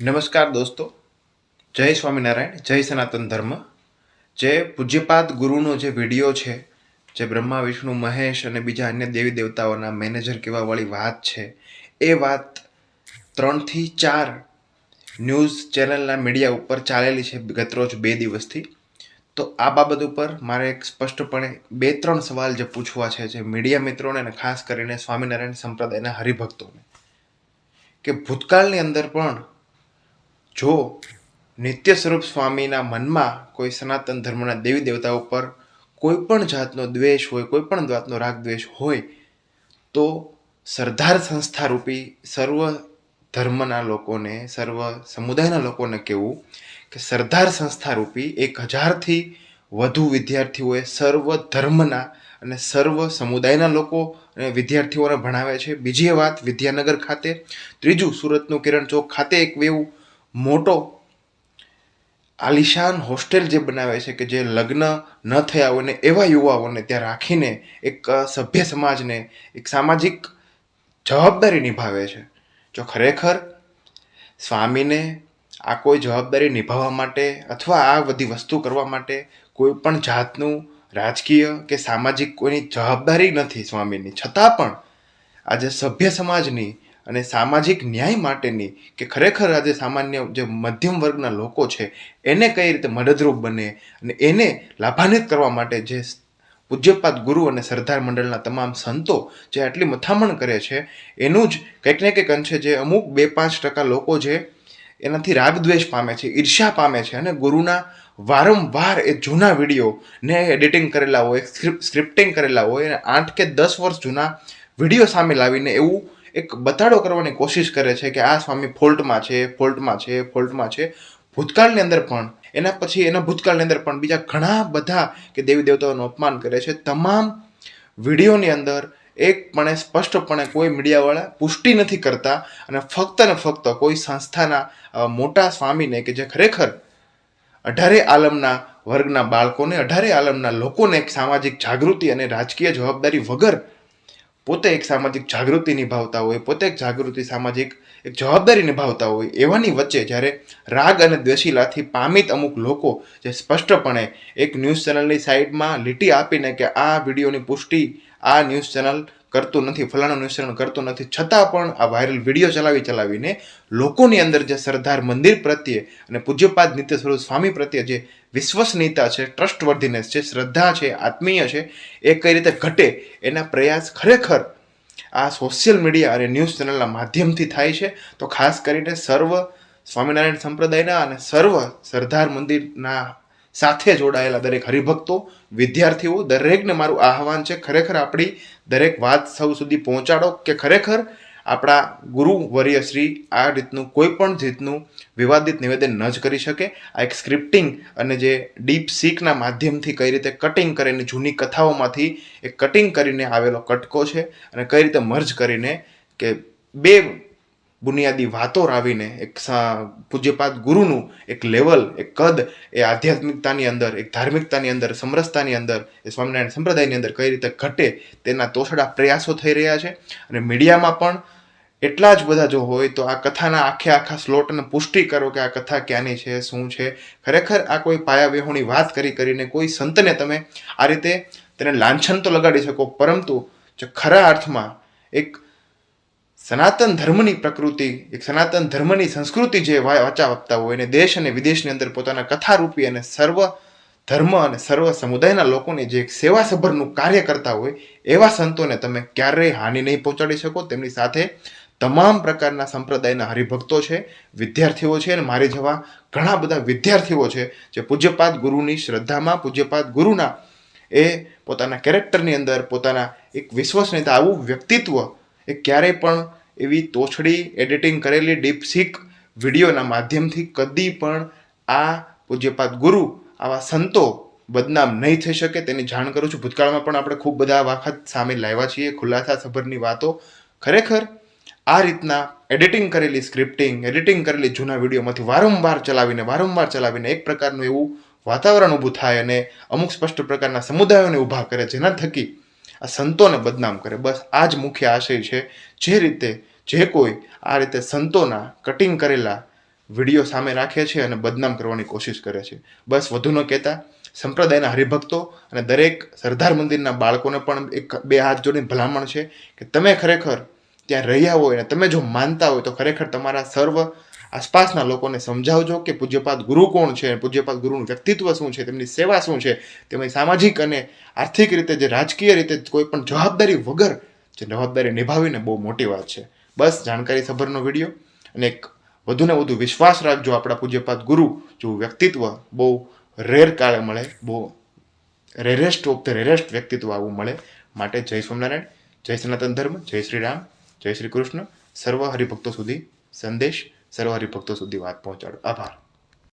નમસ્કાર દોસ્તો. જય સ્વામિનારાયણ, જય સનાતન ધર્મ. જે પૂજ્યપાદ ગુરુનો જે વીડિયો છે, જે બ્રહ્મા, વિષ્ણુ, મહેશ અને બીજા અન્ય દેવી દેવતાઓના મેનેજર કહેવાવાળી વાત છે, એ વાત ત્રણથી ચાર ન્યૂઝ ચેનલના મીડિયા ઉપર ચાલેલી છે ગતરોજ બે દિવસથી. તો આ બાબત ઉપર મારે એક સ્પષ્ટપણે બે ત્રણ સવાલ જે પૂછવા છે, જે મીડિયા મિત્રોને અને ખાસ કરીને સ્વામિનારાયણ સંપ્રદાયના હરિભક્તોને. કે ભૂતકાળની અંદર પણ જો નિત્ય સ્વરૂપ સ્વામીના મનમાં કોઈ સનાતન ધર્મના દેવી દેવતા ઉપર કોઈ પણ જાતનો દ્વેષ હોય, કોઈ પણ જાતનો રાગ દ્વેષ હોય, તો સરદાર સંસ્થા રૂપી સર્વ ધર્મના લોકોને, સર્વ સમુદાયના લોકોને કહેવું કે સરદાર સંસ્થા રૂપી એક હજારથી વધુ વિદ્યાર્થીઓએ સર્વ ધર્મના અને સર્વ સમુદાયના લોકો અને વિદ્યાર્થીઓને ભણાવે છે. બીજી વાત વિદ્યાનગર ખાતે, ત્રીજું સુરતનું કિરણ ચોક ખાતે એક એવું મોટો આલિશાન હોસ્ટેલ જે બનાવે છે કે જે લગ્ન ન થયા હોય ને એવા યુવાઓને ત્યાં રાખીને એક સભ્ય સમાજને એક સામાજિક જવાબદારી નિભાવે છે. જો ખરેખર સ્વામીને આ કોઈ જવાબદારી નિભાવવા માટે અથવા આ બધી વસ્તુ કરવા માટે કોઈ પણ જાતનું રાજકીય કે સામાજિક કોઈની જવાબદારી નથી સ્વામીની. છતાં પણ આજે સભ્ય સમાજની અને સામાજિક ન્યાય માટેની કે ખરેખર આજે સામાન્ય જે મધ્યમ વર્ગના લોકો છે, એને કઈ રીતે મદદરૂપ બને અને એને લાભાન્વિત કરવા માટે જે પૂજ્યપાદ ગુરુ અને સરદાર મંડળના તમામ સંતો જે આટલી મથામણ કરે છે, એનું જ કંઈક ને કંઈક અંશે જે અમુક બે પાંચ ટકા લોકો જે એનાથી રાગદ્વેષ પામે છે, ઈર્ષ્યા પામે છે અને ગુરુના વારંવાર એ જૂના વીડિયો ને એડિટિંગ કરેલા હોય સ્ક્રિપ્ટિંગ કરેલા હોય અને આઠ કે દસ વર્ષ જૂના વીડિયો સામે લાવીને એવું એક બતાડો કરવાની કોશિશ કરે છે કે આ સ્વામી ફોલ્ટમાં છે ફોલ્ટમાં છે ફોલ્ટમાં છે. ભૂતકાળની અંદર પણ, એના પછી એના ભૂતકાળની અંદર પણ બીજા ઘણા બધા કે દેવી દેવતાઓનું અપમાન કરે છે. તમામ વિડીયોની અંદર એકપણે સ્પષ્ટપણે કોઈ મીડિયાવાળા પુષ્ટિ નથી કરતા અને ફક્ત ને ફક્ત કોઈ સંસ્થાના મોટા સ્વામીને કે જે ખરેખર અઢારે આલમના વર્ગના બાળકોને, અઢારે આલમના લોકોને એક સામાજિક જાગૃતિ અને રાજકીય જવાબદારી વગર પોતે એક સામાજિક જાગૃતિ નિભાવતા હોય, પોતે એક જાગૃતિ સામાજિક એક જવાબદારી નિભાવતા હોય, એવાની વચ્ચે જ્યારે રાગ અને દ્વેષીલાથી પામિત અમુક લોકો જે સ્પષ્ટપણે એક ન્યૂઝ ચેનલની સાઈડમાં લીટી આપીને કે આ વિડીયોની પુષ્ટિ, આ ન્યૂઝ ચેનલ કરતું નથી ફલાણું અનુસરણ કરતું નથી. છતાં પણ આ વાયરલ વીડિયો ચલાવી ચલાવીને લોકોની અંદર જે સરદાર મંદિર પ્રત્યે અને પૂજ્યપાદ નિત્ય સ્વરૂપ સ્વામી પ્રત્યે જે વિશ્વસનીયતા છે ટ્રસ્ટવર્ધીનેસ છે, શ્રદ્ધા છે, આત્મીય છે, એ કઈ રીતે ઘટે એના પ્રયાસ ખરેખર આ સોશિયલ મીડિયા અને ન્યૂઝ ચેનલના માધ્યમથી થાય છે. તો ખાસ કરીને સર્વ સ્વામિનારાયણ સંપ્રદાયના અને સર્વ સરદાર મંદિરના સાથે જોડાયેલા દરેક હરિભક્તો, વિદ્યાર્થીઓ, દરેકને મારું આહવાન છે, ખરેખર આપણી દરેક વાત સૌ સુધી પહોંચાડો કે ખરેખર આપણા ગુરુ વર્ય શ્રી આ રીતનું કોઈ પણ રીતનું વિવાદિત નિવેદન ન જ કરી શકે. આ એક સ્ક્રિપ્ટિંગ અને જે ડીપ સીકના માધ્યમથી કઈ રીતે કટિંગ કરીને જૂની કથાઓમાંથી એ કટિંગ કરીને આવેલો કટકો છે અને કઈ રીતે મર્જ કરીને કે બે બુનિયાદી વાતો રાવીને એક પૂજ્યપાદ ગુરુનું એક લેવલ, એક કદ એ આધ્યાત્મિકતાની અંદર, એક ધાર્મિકતાની અંદર, સમરસતાની અંદર, એ સ્વામિનારાયણ સંપ્રદાયની અંદર કઈ રીતે ઘટે તેના તોછડા પ્રયાસો થઈ રહ્યા છે. અને મીડિયામાં પણ એટલા જ બધા જો હોય તો આ કથાના આખે આખા સ્લોટને પુષ્ટિ કરો કે આ કથા ક્યાંની છે, શું છે. ખરેખર આ કોઈ પાયાવ્યૂહની વાત કરી કરીને કોઈ સંતને તમે આ રીતે તેને લાંછન તો લગાડી શકો, પરંતુ જે ખરા અર્થમાં એક સનાતન ધર્મની પ્રકૃતિ, એક સનાતન ધર્મની સંસ્કૃતિ જે વાચા આપતા હોય અને દેશ અને વિદેશની અંદર પોતાના કથારૂપી અને સર્વ ધર્મ અને સર્વ સમુદાયના લોકોને જે એક સેવાસભરનું કાર્ય કરતા હોય, એવા સંતોને તમે ક્યારેય હાનિ નહીં પહોંચાડી શકો. તેમની સાથે તમામ પ્રકારના સંપ્રદાયના હરિભક્તો છે, વિદ્યાર્થીઓ છે અને મારી જેવા ઘણા બધા વિદ્યાર્થીઓ છે, જે પૂજ્યપાદ ગુરુની શ્રદ્ધામાં પૂજ્યપાદ ગુરુના એ પોતાના કેરેક્ટરની અંદર પોતાના એક વિશ્વસનીયતા, આવું વ્યક્તિત્વ એ ક્યારેય પણ એવી તોછડી એડિટિંગ કરેલી ડીપસીક વિડીયોના માધ્યમથી કદી પણ આ પૂજ્યપાદ ગુરુ, આવા સંતો બદનામ નહીં થઈ શકે તેની જાણ કરું છું. ભૂતકાળમાં પણ આપણે ખૂબ બધા વખત સામે લાવ્યા છીએ, ખુલાસા સભરની વાતો. ખરેખર આ રીતના એડિટિંગ કરેલી સ્ક્રિપ્ટિંગ એડિટિંગ કરેલી જૂના વિડીયોમાંથી વારંવાર ચલાવીને વારંવાર ચલાવીને એક પ્રકારનું એવું વાતાવરણ ઊભું થાય અને અમુક સ્પષ્ટ પ્રકારના સમુદાયોને ઊભા કરે, જેના થકી આ સંતોને બદનામ કરે. બસ આ જ મુખ્ય આશય છે જે રીતે, જે કોઈ આ રીતે સંતોના કટિંગ કરેલા વીડિયો સામે રાખે છે અને બદનામ કરવાની કોશિશ કરે છે. બસ વધુ ન કહેતા, સંપ્રદાયના હરિભક્તો અને દરેક સરદાર મંદિરના બાળકોને પણ એક, બે હાથ જોડીને ભલામણ છે કે તમે ખરેખર ત્યાં રહ્યા હોય અને તમે જો માનતા હોય તો ખરેખર તમારા સર્વ આસપાસના લોકોને સમજાવજો કે પૂજ્યપાદ ગુરુ કોણ છે, પૂજ્યપાદ ગુરુનું વ્યક્તિત્વ શું છે, તેમની સેવા શું છે, તેમની સામાજિક અને આર્થિક રીતે જે રાજકીય રીતે કોઈ પણ જવાબદારી વગર જે જવાબદારી નિભાવીને બહુ મોટી વાત છે. બસ જાણકારી સભરનો વીડિયો અને એક વધુને વધુ વિશ્વાસ રાખજો આપણા પૂજ્યપાદ ગુરુ જેવું વ્યક્તિત્વ બહુ રેર કાળે મળે, બહુ રેરેસ્ટ ઓફ ધ રેરેસ્ટ વ્યક્તિત્વ આવું મળે. માટે જય સ્વામિનારાયણ, જય સનાતન ધર્મ, જય શ્રી રામ, જય શ્રી કૃષ્ણ. સર્વ હરિભક્તો સુધી સંદેશ સર્વ ભક્તો સુધી વાત પહોંચાડો આભાર